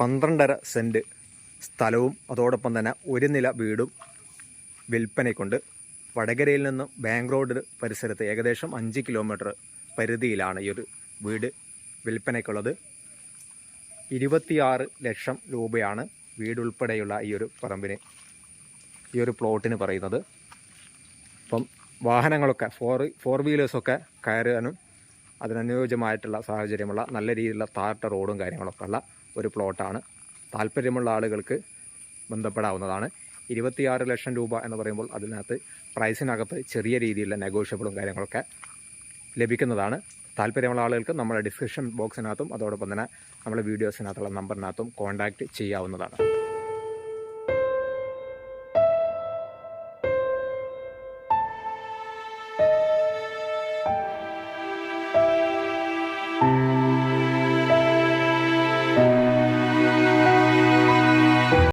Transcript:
പന്ത്രണ്ടര സെന്റ് സ്ഥലവും അതോടൊപ്പം തന്നെ ഒരു നില വീടും വിൽപ്പനയ്ക്കുണ്ട്. വടകരയിൽ നിന്നും ബാങ്ക് റോഡ് പരിസരത്ത് ഏകദേശം അഞ്ച് കിലോമീറ്റർ പരിധിയിലാണ് ഈ ഒരു വീട് വിൽപ്പനയ്ക്കുള്ളത്. ഇരുപത്തിയാറ് ലക്ഷം രൂപയാണ് വീടുൾപ്പെടെയുള്ള ഈ ഒരു പറമ്പിന് ഈ ഒരു പ്ലോട്ടിന് പറയുന്നത്. അപ്പം വാഹനങ്ങളൊക്കെ ഫോർ ഫോർ വീലേഴ്സൊക്കെ കയറാനും അതിനനുയോജ്യമായിട്ടുള്ള സാഹചര്യമുള്ള നല്ല രീതിയിലുള്ള താർട്ട റോഡും കാര്യങ്ങളൊക്കെ ഉള്ള ഒരു പ്ലോട്ടാണ്. താല്പര്യമുള്ള ആളുകൾക്ക് ബന്ധപ്പെടാവുന്നതാണ്. ഇരുപത്തിയാറ് ലക്ഷം രൂപ എന്ന് പറയുമ്പോൾ അതിനകത്ത് പ്രൈസിനകത്ത് ചെറിയ രീതിയിലുള്ള നെഗോഷ്യബിളും കാര്യങ്ങളൊക്കെ ലഭിക്കുന്നതാണ്. താല്പര്യമുള്ള ആളുകൾക്ക് നമ്മുടെ ഡിസ്ക്രിപ്ഷൻ ബോക്സിനകത്തും അതോടൊപ്പം തന്നെ നമ്മുടെ വീഡിയോസിനകത്തുള്ള നമ്പറിനകത്തും കോൺടാക്റ്റ് ചെയ്യാവുന്നതാണ്.